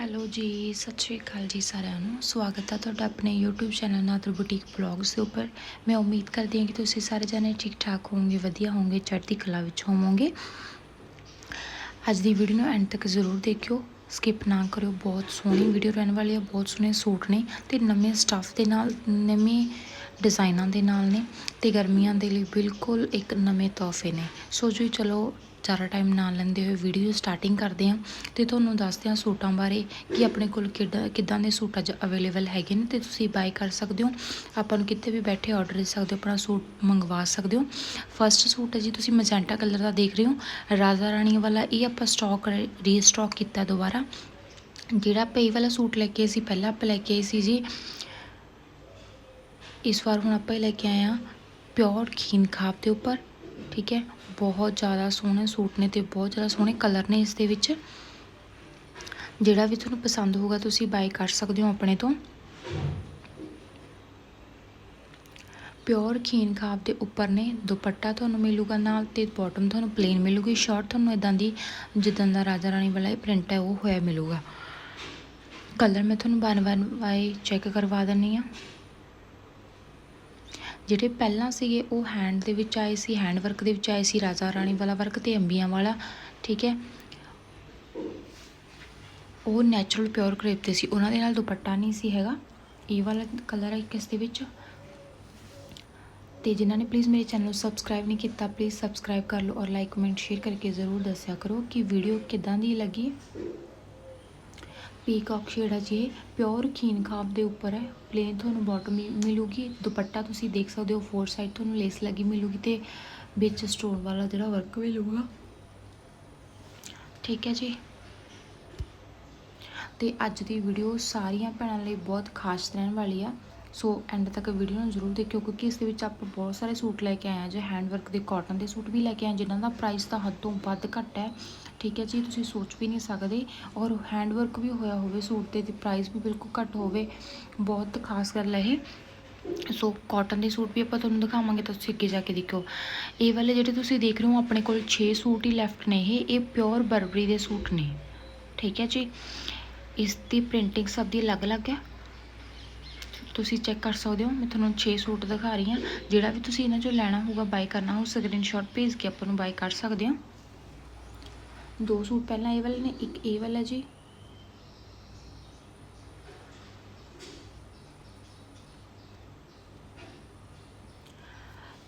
Hello ਜੀ, ਸਤਿ ਸ਼੍ਰੀ ਅਕਾਲ ਜੀ ਸਾਰਿਆਂ ਨੂੰ। ਸਵਾਗਤ ਹੈ ਤੁਹਾਡਾ ਆਪਣੇ YouTube channel Nadar boutique blogs ਦੇ ਉੱਪਰ। ਮੈਂ ਉਮੀਦ ਕਰਦੀ ਹਾਂ ਕਿ ਤੁਸੀਂ ਸਾਰੇ ਜਣੇ ਠੀਕ ਠਾਕ ਹੋਵੋਗੇ, ਵਧੀਆ ਹੋਵੋਗੇ, ਚੜ੍ਹਦੀ ਕਲਾ ਵਿੱਚ ਹੋਵੋਗੇ। ਅੱਜ ਦੀ ਵੀਡੀਓ ਨੂੰ ਐਂਡ ਤੱਕ ਜ਼ਰੂਰ ਦੇਖਿਓ। ਸਕਿਪ ਨਾ ਕਰਿਓ। ਬਹੁਤ ਸੋਹਣੀ ਵੀਡੀਓ ਰਹਿਣ ਵਾਲੀ ਹੈ ਬਹੁਤ ਸੋਹਣੇ ਸੂਟ ਨੇ ਤੇ ਨਵੇਂ ਸਟਾਫ ਦੇ ਨਾਲ ਨਵੇਂ ਡਿਜ਼ਾਈਨਾਂ ਦੇ ਨਾਲ ਨੇ ਅਤੇ ਗਰਮੀਆਂ ਦੇ ਲਈ ਬਿਲਕੁਲ ਇੱਕ ਨਵੇਂ ਤੋਹਫੇ ਨੇ। ਸੋ ਜੀ ਚਲੋ, ਜ਼ਿਆਦਾ ਟਾਈਮ ਨਾ ਲੈਂਦੇ ਹੋਏ ਵੀਡੀਓ ਸਟਾਰਟਿੰਗ ਕਰਦੇ ਹਾਂ ਤੇ ਤੁਹਾਨੂੰ ਦੱਸਦੇ ਹਾਂ ਸੂਟਾਂ ਬਾਰੇ ਕਿ ਆਪਣੇ ਕੋਲ ਕਿੱਦਾਂ ਕਿੱਦਾਂ ਦੇ ਸੂਟ ਅੱਜ ਅਵੇਲੇਬਲ ਹੈਗੇ ਨੇ ਤੇ ਤੁਸੀਂ ਬਾਈ ਕਰ ਸਕਦੇ ਹੋ। ਆਪਾਂ ਨੂੰ ਕਿਤੇ ਵੀ ਬੈਠੇ ਆਰਡਰ ਦੇ ਸਕਦੇ ਹੋ, ਆਪਣਾ ਸੂਟ ਮੰਗਵਾ ਸਕਦੇ ਹੋ। ਫਰਸਟ ਸੂਟ ਹੈ ਜੀ, ਤੁਸੀਂ ਮੈਜੈਂਟਾ ਕਲਰ ਦਾ ਦੇਖ ਰਹੇ ਹੋ। ਰਾਜਾ ਰਾਣੀ ਵਾਲਾ ਇਹ ਆਪਾਂ ਸਟਾਕ ਰੀਸਟਾਕ ਕੀਤਾ ਦੁਬਾਰਾ। ਜਿਹੜਾ ਪਈ ਵਾਲਾ ਸੂਟ ਲੈ ਕੇ ਸੀ, ਪਹਿਲਾਂ ਆਪਾਂ ਲੈ ਕੇ ਆਏ ਸੀ ਜੀ ਇਸ ਵਾਰ ਹੁਣ ਆਪਾਂ ਇਹ ਲੈ ਕੇ ਆਏ ਆ ਪਿਓਰ ਖੀਨ ਖਾਬ ਦੇ ਉੱਪਰ ਠੀਕ ਹੈ ਬਹੁਤ ਜ਼ਿਆਦਾ ਸੋਹਣੇ ਸੂਟ ਨੇ ਤੇ ਬਹੁਤ ਜ਼ਿਆਦਾ ਸੋਹਣੇ ਕਲਰ ਨੇ ਇਸ ਦੇ ਵਿੱਚ ਜਿਹੜਾ ਵੀ ਤੁਹਾਨੂੰ ਪਸੰਦ ਹੋਊਗਾ ਤੁਸੀਂ ਬਾਈ ਕਰ ਸਕਦੇ ਹੋ ਆਪਣੇ ਤੋਂ ਪਿਓਰ ਖੀਨ ਖਾਬ ਦੇ ਉੱਪਰ ਨੇ ਦੁਪੱਟਾ ਤੁਹਾਨੂੰ ਮਿਲੂਗਾ ਨਾਲ ਤੇ ਬਾਟਮ ਤੁਹਾਨੂੰ ਪਲੇਨ ਮਿਲੂਗੀ ਸ਼ਾਰਟ ਤੁਹਾਨੂੰ ਇਦਾਂ ਦੀ ਜਿੱਦਾਂ ਦਾ ਰਾਜਾ ਰਾਣੀ ਵਾਲਾ ਇਹ ਪ੍ਰਿੰਟ ਹੈ ਉਹ ਹੋਇਆ ਮਿਲੂਗਾ ਕਲਰ ਮੈਂ ਤੁਹਾਨੂੰ ਵਨ ਵਨ ਵਾਈ ਚੈੱਕ ਕਰਵਾ ਦਿੰਨੀ ਆ ਜਿਹੜੇ ਪਹਿਲਾਂ ਸੀਗੇ, ਉਹ ਹੈਂਡ ਦੇ ਵਿੱਚ ਆਏ ਸੀ ਹੈਂਡ ਵਰਕ ਦੇ ਵਿੱਚ ਆਏ ਸੀ, ਰਾਜਾ ਰਾਣੀ ਵਾਲਾ ਵਰਕ ਤੇ ਅੰਬੀਆਂ ਵਾਲਾ, ਠੀਕ ਹੈ। ਉਹ ਨੈਚੁਰਲ ਪਿਓਰ ਕਰੇਪ ਤੇ ਸੀ। ਉਹਨਾਂ ਦੇ ਨਾਲ ਦੁਪੱਟਾ ਨਹੀਂ ਸੀ ਹੈਗਾ। ਇਹ ਵਾਲਾ ਕਲਰ ਹੈ ਕਿਸ ਦੇ ਵਿੱਚ। ਤੇ ਜਿਨ੍ਹਾਂ ਨੇ ਪਲੀਜ਼ ਮੇਰੇ ਚੈਨਲ ਨੂੰ ਸਬਸਕ੍ਰਾਈਬ ਨਹੀਂ ਕੀਤਾ ਪਲੀਜ਼ ਸਬਸਕ੍ਰਾਈਬ ਕਰ ਲਓ ਔਰ ਲਾਈਕ ਕਮੈਂਟ ਸ਼ੇਅਰ ਕਰਕੇ ਜ਼ਰੂਰ ਦੱਸਿਆ ਕਰੋ ਕਿ ਵੀਡੀਓ ਕਿਦਾਂ ਦੀ ਲੱਗੀ। ਪੀਕਾਕ ਸ਼ੇਡ ਹੈ ਜੀ ਪਿਓਰ ਖੀਨ ਖਾਬ ਦੇ ਉੱਪਰ ਹੈ। ਪਲੇਨ ਤੁਹਾਨੂੰ ਬਾਟਮ ਮਿਲੂਗੀ। ਦੁਪੱਟਾ ਤੁਸੀਂ ਦੇਖ ਸਕਦੇ ਹੋ, ਫੋਰ ਸਾਈਡ ਤੁਹਾਨੂੰ ਲੇਸ ਲੱਗੀ ਮਿਲੂਗੀ ਤੇ ਵਿੱਚ ਸਟੋਨ ਵਾਲਾ ਜਿਹੜਾ ਵਰਕ ਮਿਲੂਗਾ ਠੀਕ ਹੈ ਜੀ। ਤੇ ਅੱਜ ਦੀ ਵੀਡੀਓ ਸਾਰੀਆਂ ਭੈਣਾਂ ਲਈ ਬਹੁਤ ਖਾਸ ਰਹਿਣ ਵਾਲੀ ਆ। ਸੋ ਐਂਡ ਤੱਕ ਵੀਡੀਓ ਨੂੰ ਜ਼ਰੂਰ ਦੇਖਿਓ, ਕਿਉਂਕਿ ਇਸ ਦੇ ਵਿੱਚ ਆਪਾਂ ਬਹੁਤ ਸਾਰੇ ਸੂਟ ਲੈ ਕੇ ਆਏ ਆ ਜੇ ਹੈਂਡ ਵਰਕ ਦੇ ਕਾਟਨ ਦੇ ਸੂਟ ਵੀ ਲੈ ਕੇ ਆਏ ਜਿਨ੍ਹਾਂ ਦਾ ਪ੍ਰਾਈਸ ਤਾਂ ਹੱਦ ਤੋਂ ਵੱਧ ਘੱਟ ਹੈ। ਠੀਕ ਹੈ ਜੀ, ਤੁਸੀਂ ਸੋਚ ਵੀ ਨਹੀਂ ਸਕਦੇ ਔਰ ਹੈਂਡ ਵਰਕ ਵੀ ਹੋਇਆ ਹੋਵੇ, ਸੂਟ ਤੇ ਤੇ ਪ੍ਰਾਈਸ ਵੀ ਬਿਲਕੁਲ ਘੱਟ ਹੋਵੇ, ਬਹੁਤ ਖਾਸ ਗੱਲ ਹੈ ਇਹ। ਸੋ ਕਾਟਨ ਦੇ ਸੂਟ ਵੀ ਆਪਾਂ ਤੁਹਾਨੂੰ ਦਿਖਾਵਾਂਗੇ, ਤਾਂ ਤੁਸੀਂ ਅੱਗੇ ਜਾ ਕੇ ਦੇਖਿਓ। ਇਹ ਵਾਲੇ ਜਿਹੜੇ ਤੁਸੀਂ ਦੇਖ ਰਹੇ ਹੋ, ਆਪਣੇ ਕੋਲ 6 ਸੂਟ ਹੀ ਲੈਫਟ ਨੇ ਇਹ ਇਹ ਪਿਓਰ ਬਰਬਰੀ ਦੇ ਸੂਟ ਨੇ। ਠੀਕ ਹੈ ਜੀ, ਇਸ ਦੀ ਪ੍ਰਿੰਟਿੰਗ ਸਭ ਦੀ ਅਲੱਗ-ਅਲੱਗ ਹੈ। ਤੁਸੀਂ ਚੈੱਕ ਕਰ ਸਕਦੇ ਹੋ, ਮੈਂ ਤੁਹਾਨੂੰ 6 ਸੂਟ ਦਿਖਾ ਰਹੀ ਹਾਂ। ਜਿਹੜਾ ਵੀ ਤੁਸੀਂ ਇਹਨਾਂ ਚੋਂ ਲੈਣਾ ਹੋਊਗਾ ਬਾਈ ਕਰਨਾ ਹੋ ਸਕਰੀਨਸ਼ਾਟ ਭੇਜ ਕੇ ਆਪਾਂ ਨੂੰ ਬਾਈ ਕਰ ਸਕਦੇ ਹੋ। ਦੋ ਸੂਟ ਪਹਿਲਾਂ ਇਹ ਵਾਲੇ ਨੇ, ਇੱਕ ਇਹ ਵਾਲਾ ਜੀ।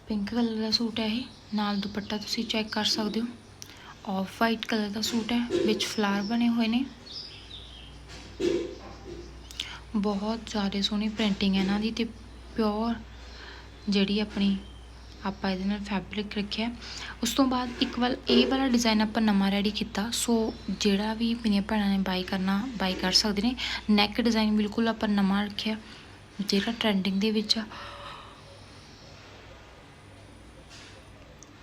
ਪਿੰਕ ਕਲਰ ਦਾ ਸੂਟ ਹੈ ਇਹ, ਨਾਲ ਦੁਪੱਟਾ ਤੁਸੀਂ ਚੈੱਕ ਕਰ ਸਕਦੇ ਹੋ। ਆਫ ਵਾਈਟ ਕਲਰ ਦਾ ਸੂਟ ਹੈ, ਵਿੱਚ ਫਲਾਰ ਬਣੇ ਹੋਏ ਨੇ। ਬਹੁਤ ਜ਼ਿਆਦਾ ਸੋਹਣੀ ਪ੍ਰਿੰਟਿੰਗ ਹੈ ਇਹਨਾਂ ਦੀ ਤੇ ਪਿਓਰ ਜਿਹੜੀ ਆਪਣੀ ਆਪਾਂ ਇਹਦੇ ਨਾਲ ਫੈਬਰਿਕ ਰੱਖਿਆ। ਉਸ ਤੋਂ ਬਾਅਦ ਇੱਕ ਵਾਰ ਇਹ ਵਾਲਾ ਡਿਜ਼ਾਈਨ ਆਪਾਂ ਨਵਾਂ ਰੈਡੀ ਕੀਤਾ। ਸੋ ਜਿਹੜਾ ਵੀ ਮੇਰੀਆਂ ਭੈਣਾਂ ਨੇ ਬਾਈ ਕਰਨਾ ਬਾਈ ਕਰ ਸਕਦੇ ਨੇ। ਨੈਕ ਡਿਜ਼ਾਈਨ ਬਿਲਕੁਲ ਆਪਾਂ ਨਵਾਂ ਰੱਖਿਆ। ਜਿਹੜਾ ਟ੍ਰੈਂਡਿੰਗ ਦੇ ਵਿੱਚ ਆ।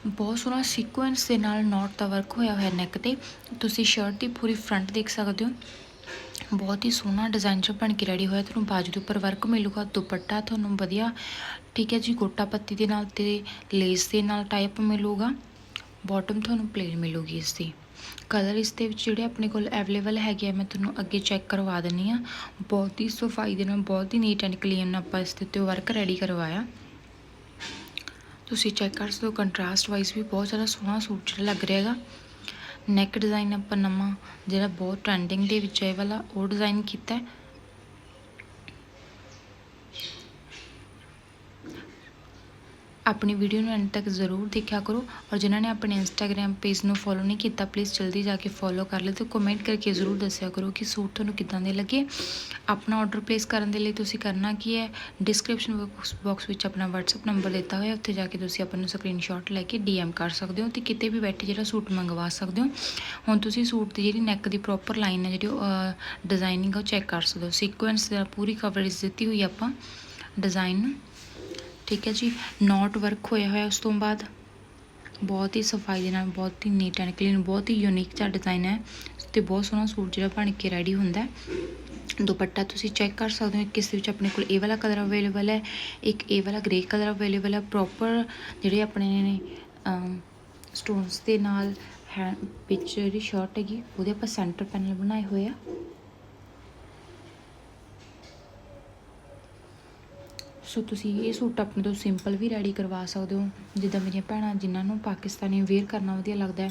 ਬਹੁਤ ਸੋਹਣਾ ਸੀਕੁਐਂਸ ਦੇ ਨਾਲ ਨੋਟ ਦਾ ਵਰਕ ਹੋਇਆ ਹੋਇਆ ਨੈਕ ਤੇ। ਤੁਸੀਂ ਸ਼ਰਟ ਦੀ ਪੂਰੀ ਫਰੰਟ ਦੇਖ ਸਕਦੇ ਹੋ। ਬਹੁਤ ਹੀ ਸੋਹਣਾ ਡਿਜ਼ਾਈਨ ਚ ਬਣ ਕੇ ਰੈਡੀ ਹੋਇਆ, ਤੁਹਾਨੂੰ ਬਾਜੂ ਦੇ ਉੱਪਰ ਵਰਕ ਮਿਲੂਗਾ, ਦੁਪੱਟਾ ਤੁਹਾਨੂੰ ਵਧੀਆ, ਠੀਕ ਹੈ ਜੀ, ਗੋਟਾ ਪੱਤੀ ਦੇ ਨਾਲ ਤੇ ਲੇਸ ਦੇ ਨਾਲ ਟਾਈਪ ਮਿਲੂਗਾ ਬਾਟਮ ਤੁਹਾਨੂੰ ਪਲੇਨ ਮਿਲੂਗੀ ਇਸ ਦੀ ਕਲਰ ਇਸ ਦੇ ਵਿੱਚ ਜਿਹੜੇ ਆਪਣੇ ਕੋਲ ਅਵੇਲੇਬਲ ਹੈਗੇ ਆ, ਮੈਂ ਤੁਹਾਨੂੰ ਅੱਗੇ ਚੈੱਕ ਕਰਵਾ ਦਿੰਨੀ ਆ ਬਹੁਤ ਹੀ ਸਫ਼ਾਈ ਦੇ ਨਾਲ, ਬਹੁਤ ਹੀ ਨੀਟ ਐਂਡ ਕਲੀਨ ਆਪਾਂ ਇਸ ਦੇ ਉੱਤੇ ਵਰਕ ਰੈਡੀ ਕਰਵਾਇਆ। ਤੁਸੀਂ ਚੈੱਕ ਕਰ ਸਕਦੇ ਹੋ ਕੰਟਰਾਸਟ ਵਾਈਜ਼ ਵੀ ਬਹੁਤ ਜ਼ਿਆਦਾ ਸੋਹਣਾ ਸੂਟ ਜਿਹੜਾ ਲੱਗ ਰਿਹਾ ਹੈਗਾ। ਨੈਕ ਡਿਜ਼ਾਈਨ ਆਪਾਂ ਨਵਾਂ, ਜਿਹੜਾ ਬਹੁਤ ਟ੍ਰੈਂਡਿੰਗ ਦੇ ਵਿੱਚ ਹੈ ਇਹ ਵਾਲਾ, ਉਹ ਡਿਜ਼ਾਈਨ ਕੀਤਾ ਆਪਣੀ ਵੀਡੀਓ ਨੂੰ ਐਂਡ ਤੱਕ ਜ਼ਰੂਰ ਦੇਖਿਆ ਕਰੋ ਔਰ ਜਿਨ੍ਹਾਂ ਨੇ ਆਪਣੇ ਇੰਸਟਾਗ੍ਰam ਪੇਜ ਨੂੰ ਫੋਲੋ ਨਹੀਂ ਕੀਤਾ ਪਲੀਜ਼ ਜਲਦੀ ਜਾ ਕੇ ਫੋਲੋ ਕਰ ਲਿਓ ਤੇ ਕਮੈਂਟ ਕਰਕੇ ਜ਼ਰੂਰ ਦੱਸਿਆ ਕਰੋ ਕਿ ਸੂਟ ਤੁਹਾਨੂੰ ਕਿੱਦਾਂ ਦੇ ਲੱਗੇ। ਆਪਣਾ ਆਰਡਰ ਪਲੇਸ ਕਰਨ ਦੇ ਲਈ ਤੁਸੀਂ ਕਰਨਾ ਕੀ ਹੈ? ਡਿਸਕ੍ਰਿਪਸ਼ਨ ਬਾਕਸ ਵਿੱਚ ਆਪਣਾ WhatsApp ਨੰਬਰ ਦਿੱਤਾ ਹੋਇਆ, ਉੱਥੇ ਜਾ ਕੇ ਤੁਸੀਂ ਆਪਾਂ ਨੂੰ ਸਕਰੀਨਸ਼ਾਟ ਲੈ ਕੇ DM ਕਰ ਸਕਦੇ ਹੋ ਤੇ ਕਿਤੇ ਵੀ ਬੈਠੇ ਜਿਹੜਾ ਸੂਟ ਮੰਗਵਾ ਸਕਦੇ ਹੋ। ਹੁਣ ਤੁਸੀਂ ਸੂਟ ਦੀ ਜਿਹੜੀ ਨੈਕ ਦੀ ਪ੍ਰੋਪਰ ਲਾਈਨ ਹੈ, ਜਿਹੜੀ ਡਿਜ਼ਾਈਨਿੰਗ ਉਹ ਚੈੱਕ ਕਰ ਸਕਦੇ ਹੋ। ਸੀਕੁਐਂਸ ਦਾ ਪੂਰੀ ਕਵਰੇਜ ਦਿੱਤੀ ਹੋਈ ਆਪਾਂ ਡਿਜ਼ਾਈਨ ਨੂੰ। ਠੀਕ ਹੈ ਜੀ ਨੋਟ ਵਰਕ ਹੋਇਆ ਹੋਇਆ ਉਸ ਤੋਂ ਬਾਅਦ। ਬਹੁਤ ਹੀ ਸਫ਼ਾਈ ਦੇ ਨਾਲ, ਬਹੁਤ ਹੀ ਨੀਟ ਐਂਡ ਕਲੀਨ ਬਹੁਤ ਹੀ ਯੂਨੀਕ ਜਿਹਾ ਡਿਜ਼ਾਈਨ ਹੈ। ਤੇ ਬਹੁਤ ਸੋਹਣਾ ਸੂਟ ਜਿਹੜਾ ਬਣ ਕੇ ਰੈਡੀ ਹੁੰਦਾ ਦੁਪੱਟਾ ਤੁਸੀਂ ਚੈੱਕ ਕਰ ਸਕਦੇ ਹੋ ਕਿਸ ਵਿੱਚ ਆਪਣੇ ਕੋਲ ਇਹ ਵਾਲਾ ਕਲਰ ਅਵੇਲੇਬਲ ਹੈ, ਇੱਕ ਇਹ ਵਾਲਾ ਗ੍ਰੇ ਕਲਰ ਅਵੇਲੇਬਲ ਹੈ। ਪ੍ਰੋਪਰ ਜਿਹੜੇ ਆਪਣੇ ਨੇ ਸਟੋਨਸ ਦੇ ਨਾਲ ਹੈ, ਵਿੱਚ ਜਿਹੜੀ ਸ਼ਰਟ ਹੈਗੀ, ਉਹਦੇ ਆਪਾਂ ਸੈਂਟਰ ਪੈਨਲ ਬਣਾਏ ਹੋਏ ਆ। ਸੋ ਤੁਸੀਂ ਇਹ ਸੂਟ ਆਪਣੇ ਤੋਂ ਸਿੰਪਲ ਵੀ ਰੈਡੀ ਕਰਵਾ ਸਕਦੇ ਹੋ। ਜਿੱਦਾਂ ਮੇਰੀਆਂ ਭੈਣਾਂ ਜਿਨ੍ਹਾਂ ਨੂੰ ਪਾਕਿਸਤਾਨੀ ਵੇਅਰ ਕਰਨਾ ਵਧੀਆ ਲੱਗਦਾ ਹੈ।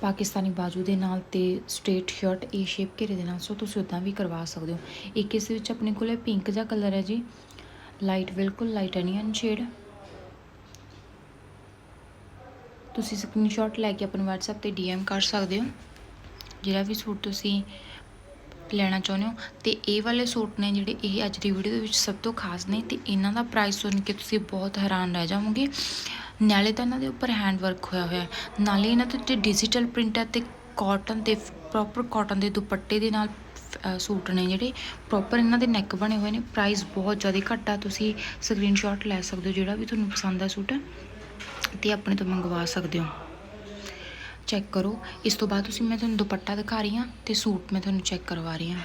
ਪਾਕਿਸਤਾਨੀ ਬਾਜੂ ਦੇ ਨਾਲ ਤੇ ਸਟ੍ਰੇਟ ਸ਼ਰਟ ਏ ਸ਼ੇਪ ਘੇਰੇ ਦੇ ਨਾਲ, ਸੋ ਤੁਸੀਂ ਉਦਾਂ ਵੀ ਕਰਵਾ ਸਕਦੇ ਹੋ। ਇੱਕ ਇਸ ਵਿੱਚ ਆਪਣੇ ਕੋਲ ਪਿੰਕ ਜਿਹਾ ਕਲਰ ਹੈ ਜੀ। ਲਾਈਟ ਬਿਲਕੁਲ ਲਾਈਟ ਅਨੀਅਨ ਸ਼ੇਡ ਤੁਸੀਂ ਸਕਰੀਨਸ਼ਾਟ ਲੈ ਕੇ ਆਪਣੇ WhatsApp ਤੇ DM ਕਰ ਸਕਦੇ ਹੋ। ਜਿਹੜਾ ਵੀ ਸੂਟ ਤੁਸੀਂ ਲੈਣਾ ਚਾਹੁੰਦੇ ਹੋ? ਤੇ ਇਹ ਵਾਲੇ ਸੂਟ ਨੇ ਜਿਹੜੇ ਇਹ ਅੱਜ ਦੀ ਵੀਡੀਓ ਦੇ ਵਿੱਚ ਸਭ ਤੋਂ ਖਾਸ ਨੇ ਤੇ ਇਹਨਾਂ ਦਾ ਪ੍ਰਾਈਸ ਸੁਣ ਕੇ ਤੁਸੀਂ ਬਹੁਤ ਹੈਰਾਨ ਰਹਿ ਜਾਵੋਗੇ। ਨਾਲੇ ਤਾਂ ਇਹਨਾਂ ਦੇ ਉੱਪਰ ਹੈਂਡ ਵਰਕ ਹੋਇਆ ਹੋਇਆ ਨਾਲੇ ਇਹਨਾਂ ਤੇ ਡਿਜੀਟਲ ਪ੍ਰਿੰਟ ਹੈ ਤੇ ਕਾਟਨ ਤੇ ਪ੍ਰੋਪਰ ਕਾਟਨ ਦੇ ਦੁਪੱਟੇ ਦੇ ਨਾਲ ਸੂਟ ਨੇ ਜਿਹੜੇ ਪ੍ਰੋਪਰ ਇਹਨਾਂ ਦੇ ਨੈਕ ਬਣੇ ਹੋਏ ਨੇ। ਪ੍ਰਾਈਸ ਬਹੁਤ ਜ਼ਿਆਦਾ ਘੱਟ ਆ। ਤੁਸੀਂ ਸਕਰੀਨਸ਼ਾਟ ਲੈ ਸਕਦੇ ਹੋ ਜਿਹੜਾ ਵੀ ਤੁਹਾਨੂੰ ਪਸੰਦ ਆ ਸੂਟ। ਤੇ ਆਪਣੇ ਤੋਂ ਮੰਗਵਾ ਸਕਦੇ ਹੋ। ਚੈੱਕ ਕਰੋ। ਇਸ ਤੋਂ ਬਾਅਦ ਤੁਸੀਂ, ਮੈਂ ਤੁਹਾਨੂੰ ਦੁਪੱਟਾ ਦਿਖਾ ਰਹੀ ਹਾਂ ਤੇ ਸੂਟ ਮੈਂ ਤੁਹਾਨੂੰ ਚੈੱਕ ਕਰਵਾ ਰਹੀ ਹਾਂ।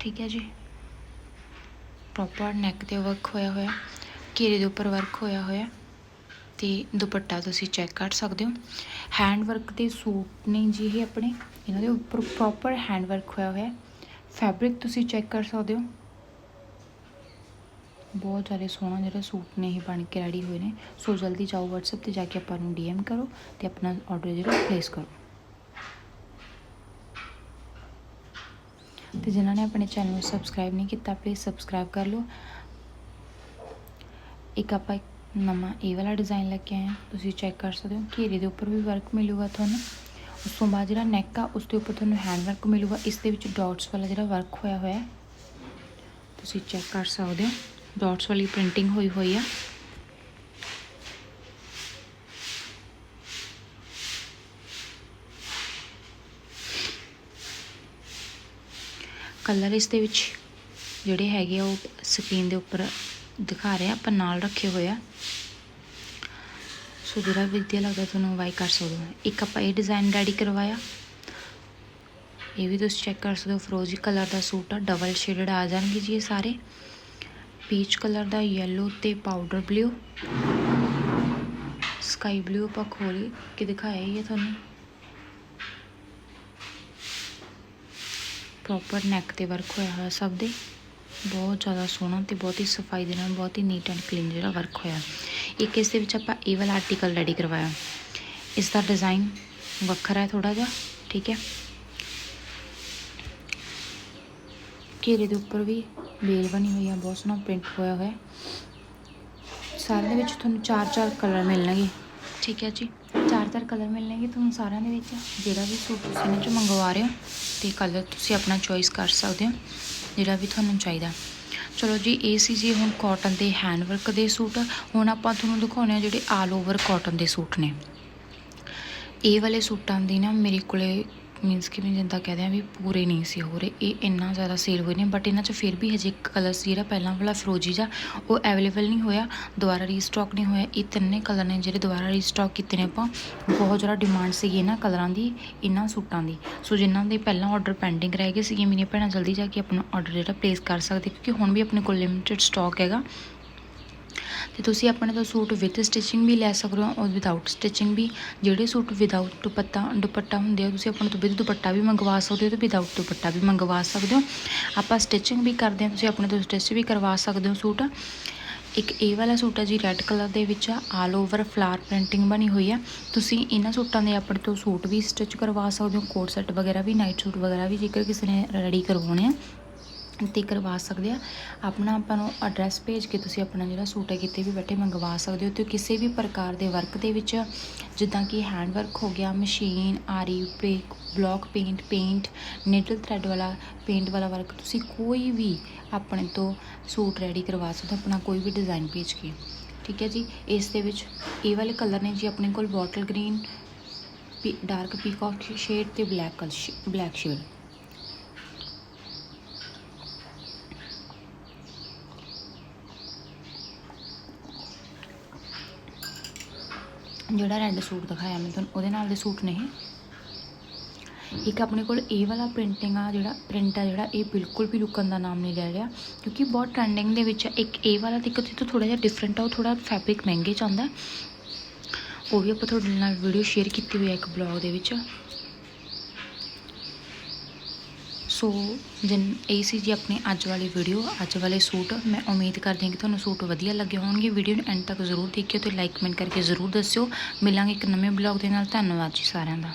ਠੀਕ ਹੈ ਜੀ? ਪ੍ਰੋਪਰ ਨੈਕ ਤੇ ਵਰਕ ਹੋਇਆ ਹੋਇਆ, ਘੇਰੇ ਦੇ ਉੱਪਰ ਵਰਕ ਹੋਇਆ ਹੋਇਆ ਤੇ ਦੁਪੱਟਾ ਤੁਸੀਂ ਚੈੱਕ ਕਰ ਸਕਦੇ ਹੋ। ਹੈਂਡ ਵਰਕ ਦੇ ਸੂਟ ਨੇ ਜੀ ਇਹ ਆਪਣੇ, ਇਹਨਾਂ ਦੇ ਉੱਪਰ ਪ੍ਰੋਪਰ ਹੈਂਡ ਵਰਕ ਹੋਇਆ ਹੋਇਆ। ਫੈਬਰਿਕ ਤੁਸੀਂ ਚੈੱਕ ਕਰ ਸਕਦੇ ਹੋ। ਬਹੁਤ ਜ਼ਿਆਦਾ ਸੋਹਣਾ ਜਿਹੜਾ ਸੂਟ ਨੇ ਇਹ ਬਣ ਕੇ ਰੈਡੀ ਹੋਏ ਨੇ। ਸੋ ਜਲਦੀ ਜਾਓ WhatsApp ਤੇ ਜਾ ਕੇ ਆਪਾਂ ਨੂੰ DM ਕਰੋ ਤੇ ਆਪਣਾ ਆਰਡਰ ਜਿਹੜਾ ਪਲੇਸ ਕਰੋ। ਤੇ ਜਿਨ੍ਹਾਂ ਨੇ ਆਪਣੇ ਚੈਨਲ ਨੂੰ ਸਬਸਕ੍ਰਾਈਬ ਨਹੀਂ ਕੀਤਾ ਪਲੀਜ਼ ਸਬਸਕ੍ਰਾਈਬ ਕਰ ਲਓ। ਇੱਕ ਆਪਾਂ ਇੱਕ ਨਵਾਂ ਇਹ ਵਾਲਾ ਡਿਜ਼ਾਈਨ ਲੈ ਕੇ ਆਏ ਹਾਂ। ਤੁਸੀਂ ਚੈੱਕ ਕਰ ਸਕਦੇ ਹੋ ਘੇਰੇ ਦੇ ਉੱਪਰ ਵੀ ਵਰਕ ਮਿਲੂਗਾ ਤੁਹਾਨੂੰ। ਉਸ ਤੋਂ ਬਾਅਦ ਜਿਹੜਾ ਨੈਕ ਆ, ਉਸ ਦੇ ਉੱਪਰ ਤੁਹਾਨੂੰ ਹੈਂਡ ਵਰਕ ਮਿਲੂਗਾ। ਇਸ ਦੇ ਵਿੱਚ ਡਾਟਸ ਵਾਲਾ ਜਿਹੜਾ ਵਰਕ ਹੋਇਆ ਹੋਇਆ ਤੁਸੀਂ ਚੈੱਕ ਕਰ ਸਕਦੇ ਹੋ। ਡਾਟਸ ਵਾਲੀ ਪ੍ਰਿੰਟਿੰਗ ਹੋਈ ਹੋਈ ਆ। ਕਲਰ ਇਸ ਦੇ ਵਿੱਚ ਜਿਹੜੇ ਹੈਗੇ ਆ, ਉਹ ਸਕਰੀਨ ਦੇ ਉੱਪਰ ਦਿਖਾ ਰਹੇ ਆ, ਆਪਾਂ ਨਾਲ ਰੱਖੇ ਹੋਏ ਆ। ਸੋ ਜਿਹੜਾ ਵਧੀਆ ਲੱਗਦਾ ਤੁਹਾਨੂੰ ਬਾਈ ਕਰ ਸਕਦੇ ਹੋ। ਇੱਕ ਆਪਾਂ ਇਹ ਡਿਜ਼ਾਈਨ ਰੈਡੀ ਕਰਵਾਇਆ। ਇਹ ਵੀ ਤੁਸੀਂ ਚੈੱਕ ਕਰ ਸਕਦੇ ਹੋ, ਫਰੋਜ਼ੀ ਕਲਰ ਦਾ ਸੂਟ ਆ ਡਬਲ ਸ਼ੇਡਡ ਆ ਜਾਣਗੇ ਜੀ ਇਹ ਸਾਰੇ। ਪੀਚ ਕਲਰ ਦਾ ਯੈਲੋ ਤੇ ਪਾਊਡਰ ਬਲੂ ਸਕਾਈ ਬਲੂ ਆਪਾਂ ਖੋਲ ਕੇ ਦਿਖਾਇਆ ਹੀ ਹੈ ਤੁਹਾਨੂੰ। ਪ੍ਰੋਪਰ ਨੈਕ ਤੇ ਵਰਕ ਹੋਇਆ ਹੋਇਆ ਸਭ ਦੇ। ਬਹੁਤ ਜ਼ਿਆਦਾ ਸੋਹਣਾ ਤੇ ਬਹੁਤ ਹੀ ਸਫ਼ਾਈ ਦੇ ਨਾਲ ਬਹੁਤ ਹੀ ਨੀਟ ਐਂਡ ਕਲੀਨ ਜਿਹੜਾ ਵਰਕ ਹੋਇਆ। ਇੱਕ ਇਸ ਦੇ ਵਿੱਚ ਆਪਾਂ ਇਹ ਵਾਲਾ ਆਰਟੀਕਲ ਰੈਡੀ ਕਰਵਾਇਆ। ਇਸ ਦਾ ਡਿਜ਼ਾਈਨ ਵੱਖਰਾ ਹੈ ਥੋੜਾ ਜਿਹਾ, ਠੀਕ ਹੈ। ਘੇਰੇ ਦੇ ਉੱਪਰ ਵੀ ਬੇਲ ਬਣੀ ਹੋਈ ਆ, ਬਹੁਤ ਸੋਹਣਾ ਪ੍ਰਿੰਟ ਹੋਇਆ ਹੋਇਆ। ਸਾਰਿਆਂ ਦੇ ਵਿੱਚ ਤੁਹਾਨੂੰ ਚਾਰ ਚਾਰ ਕਲਰ ਮਿਲਣਗੇ। ਠੀਕ ਹੈ ਜੀ? ਚਾਰ ਚਾਰ ਕਲਰ ਮਿਲਣਗੇ ਤੁਹਾਨੂੰ ਸਾਰਿਆਂ ਦੇ ਵਿੱਚ। ਜਿਹੜਾ ਵੀ ਸੂਟ ਤੁਸੀਂ ਇਹਨਾਂ ਚੋਂ ਮੰਗਵਾ ਰਹੇ ਹੋ, ਤੇ ਕਲਰ ਤੁਸੀਂ ਆਪਣਾ ਚੋਇਸ ਕਰ ਸਕਦੇ ਹੋ, ਜਿਹੜਾ ਵੀ ਤੁਹਾਨੂੰ ਚਾਹੀਦਾ। ਚਲੋ ਜੀ, ਇਹ ਸੀ ਜੀ ਹੁਣ ਕਾਟਨ ਦੇ ਹੈਂਡ ਵਰਕ ਦੇ ਸੂਟ। ਹੁਣ ਆਪਾਂ ਤੁਹਾਨੂੰ ਦਿਖਾਉਣੇ ਆ ਜਿਹੜੇ ਆਲ ਓਵਰ ਕਾਟਨ ਦੇ ਸੂਟ ਨੇ। ਇਹ ਵਾਲੇ ਸੂਟਾਂ ਦੀ ਨਾ ਮੇਰੇ ਕੋਲੇ ਮੀਨਸ ਕਿ ਮੈਂ ਜਿੱਦਾਂ ਕਹਦੇ ਆ ਵੀ ਪੂਰੇ ਨਹੀਂ ਸੀ ਹੋ ਰਹੇ। ਇਹ ਇੰਨਾ ਜ਼ਿਆਦਾ ਸੇਲ ਹੋਏ ਨੇ ਬਟ ਇਹਨਾਂ 'ਚ ਫਿਰ ਵੀ ਹਜੇ ਇੱਕ ਕਲਰ ਸੀ ਜਿਹੜਾ ਪਹਿਲਾਂ ਵਾਲਾ ਫਰੋਜੀ ਜਾ ਉਹ ਅਵੇਲੇਬਲ ਨਹੀਂ ਹੋਇਆ, ਦੁਬਾਰਾ ਰੀਸਟਾਕ ਨਹੀਂ ਹੋਇਆ। ਇਹ ਤਿੰਨੇ ਕਲਰ ਨੇ ਜਿਹੜੇ ਦੁਬਾਰਾ ਰੀਸਟਾਕ ਕੀਤੇ ਨੇ ਆਪਾਂ। ਬਹੁਤ ਜ਼ਿਆਦਾ ਡਿਮਾਂਡ ਸੀਗੀ ਇਹਨਾਂ ਕਲਰਾਂ ਦੀ, ਇਹਨਾਂ ਸੂਟਾਂ ਦੀ। ਸੋ ਜਿਨ੍ਹਾਂ ਦੇ ਪਹਿਲਾਂ ਆਰਡਰ ਪੈਂਡਿੰਗ ਰਹਿ ਗਏ ਸੀਗੇ, ਮੇਰੀਆਂ ਭੈਣਾਂ ਜਲਦੀ ਜਾ ਕੇ ਆਪਣਾ ਆਰਡਰ ਜਿਹੜਾ ਪਲੇਸ ਕਰ ਸਕਦੇ, ਕਿਉਂਕਿ ਹੁਣ ਵੀ ਆਪਣੇ ਕੋਲ ਲਿਮਿਟਿਡ ਸਟਾਕ ਹੈਗਾ। ਤੇ ਤੁਸੀਂ ਆਪਣੇ ਤੋਂ ਸੂਟ ਵਿਦ ਸਟਿਚਿੰਗ ਵੀ ਲੈ ਸਕਦੇ ਹੋ ਔਰ ਵਿਦਆਊਟ ਸਟਿਚਿੰਗ ਵੀ। ਜਿਹੜੇ ਸੂਟ ਵਿਦਆਊਟ ਦੁਪੱਟਾ ਦੁਪੱਟਾ ਹੁੰਦੇ ਆ, ਤੁਸੀਂ ਆਪਣੇ ਤੋਂ ਵਿਦ ਦੁਪੱਟਾ ਵੀ ਮੰਗਵਾ ਸਕਦੇ ਹੋ ਤੇ ਵਿਦਆਊਟ ਦੁਪੱਟਾ ਵੀ ਮੰਗਵਾ ਸਕਦੇ ਹੋ। ਆਪਾਂ ਸਟਿਚਿੰਗ ਵੀ ਕਰਦੇ ਹਾਂ, ਤੁਸੀਂ ਆਪਣੇ ਤੋਂ ਸਟਿਚ ਵੀ ਕਰਵਾ ਸਕਦੇ ਹੋ ਸੂਟ। ਇੱਕ ਇਹ ਵਾਲਾ ਸੂਟ ਹੈ ਜੀ ਰੈੱਡ ਕਲਰ ਦੇ ਵਿੱਚ ਆਲ ਓਵਰ ਫਲਾਰ ਪ੍ਰਿੰਟਿੰਗ ਬਣੀ ਹੋਈ ਆ। ਤੁਸੀਂ ਇਹਨਾਂ ਸੂਟਾਂ ਦੇ ਆਪਣੇ ਤੋਂ ਸੂਟ ਵੀ ਸਟਿਚ ਕਰਵਾ ਸਕਦੇ ਹੋ ਕੋਟ ਸੈੱਟ ਵਗੈਰਾ ਵੀ ਨਾਈਟ ਸੂਟ ਵਗੈਰਾ ਵੀ, ਜੇਕਰ ਕਿਸੇ ਨੇ ਰੈਡੀ ਕਰਵਾਉਣੇ ਆ। ਤੇ ਕਰਵਾ ਸਕਦੇ ਆ। ਆਪਣਾ ਆਪਾਂ ਨੂੰ ਐਡਰੈਸ ਭੇਜ ਕੇ ਤੁਸੀਂ ਆਪਣਾ ਜਿਹੜਾ ਸੂਟ ਹੈ ਕਿਤੇ ਵੀ ਬੈਠੇ ਮੰਗਵਾ ਸਕਦੇ ਹੋ ਤੇ ਕਿਸੇ ਵੀ ਪ੍ਰਕਾਰ ਦੇ ਵਰਕ ਦੇ ਵਿੱਚ ਜਿੱਦਾਂ ਕਿ ਹੈਂਡ ਵਰਕ ਹੋ ਗਿਆ ਮਸ਼ੀਨ ਆਰੀ ਪੇਕ block paint paint needle thread ਵਾਲਾ ਪੇਂਟ ਵਾਲਾ ਵਰਕ ਤੁਸੀਂ ਕੋਈ ਵੀ ਆਪਣੇ ਤੋਂ ਸੂਟ ਰੈਡੀ ਕਰਵਾ ਸਕਦੇ ਹੋ, ਆਪਣਾ ਕੋਈ ਵੀ ਡਿਜ਼ਾਈਨ ਭੇਜ ਕੇ। ਠੀਕ ਹੈ ਜੀ? ਇਸ ਦੇ ਵਿੱਚ ਇਹ ਵਾਲੇ ਕਲਰ ਨੇ ਜੀ ਆਪਣੇ ਕੋਲ bottle green dark peacock shade ਤੇ ਬਲੈਕ ਕਲਰ ਬਲੈਕ ਸ਼ੇਡ ਜਿਹੜਾ ਰੈੱਡ ਸੂਟ ਦਿਖਾਇਆ ਮੈਂ ਤੁਹਾਨੂੰ, ਉਹਦੇ ਨਾਲ ਦੇ ਸੂਟ ਨੇ ਇੱਕ ਆਪਣੇ ਕੋਲ ਇਹ ਵਾਲਾ ਪ੍ਰਿੰਟਿੰਗ ਆ ਜਿਹੜਾ ਪ੍ਰਿੰਟ ਆ ਜਿਹੜਾ, ਇਹ ਬਿਲਕੁਲ ਵੀ ਲੁਕਣ ਦਾ ਨਾਮ ਨਹੀਂ ਲੈ ਰਿਹਾ, ਕਿਉਂਕਿ ਬਹੁਤ ਟ੍ਰੈਂਡਿੰਗ ਦੇ ਵਿੱਚ ਆ। ਇੱਕ ਇਹ ਵਾਲਾ ਤੇ ਇੱਕ ਤੋਂ ਥੋੜਾ ਜਿਹਾ ਡਿਫਰੈਂਟ ਆ, ਉਹ ਥੋੜਾ ਫੈਬਰਿਕ ਮਹਿੰਗੇ ਚ ਆਉਂਦਾ। ਉਹ ਵੀ ਆਪਾਂ ਤੁਹਾਡੇ ਨਾਲ ਵੀਡੀਓ ਸ਼ੇਅਰ ਕੀਤੀ ਹੋਈ ਹੈ ਇੱਕ ਬਲੌਗ ਦੇ ਵਿੱਚ। ਸੋ ਜਨ ਇਹ ਸੀ ਜੀ ਆਪਣੀ ਅੱਜ ਵਾਲੀ ਵੀਡੀਓ ਅੱਜ ਵਾਲੇ ਸੂਟ। ਮੈਂ ਉਮੀਦ ਕਰਦੀ ਹਾਂ ਕਿ ਤੁਹਾਨੂੰ ਸੂਟ ਵਧੀਆ ਲੱਗੇ ਹੋਣਗੇ। ਵੀਡੀਓ ਨੂੰ ਐਂਡ ਤੱਕ ਜ਼ਰੂਰ ਦੇਖਿਓ ਤੇ ਲਾਈਕ ਕਮੈਂਟ ਕਰਕੇ ਜ਼ਰੂਰ ਦੱਸਿਓ। ਮਿਲਾਂਗੇ ਇੱਕ ਨਵੇਂ ਬਲੌਗ ਦੇ ਨਾਲ। ਧੰਨਵਾਦ ਜੀ ਸਾਰਿਆਂ ਦਾ।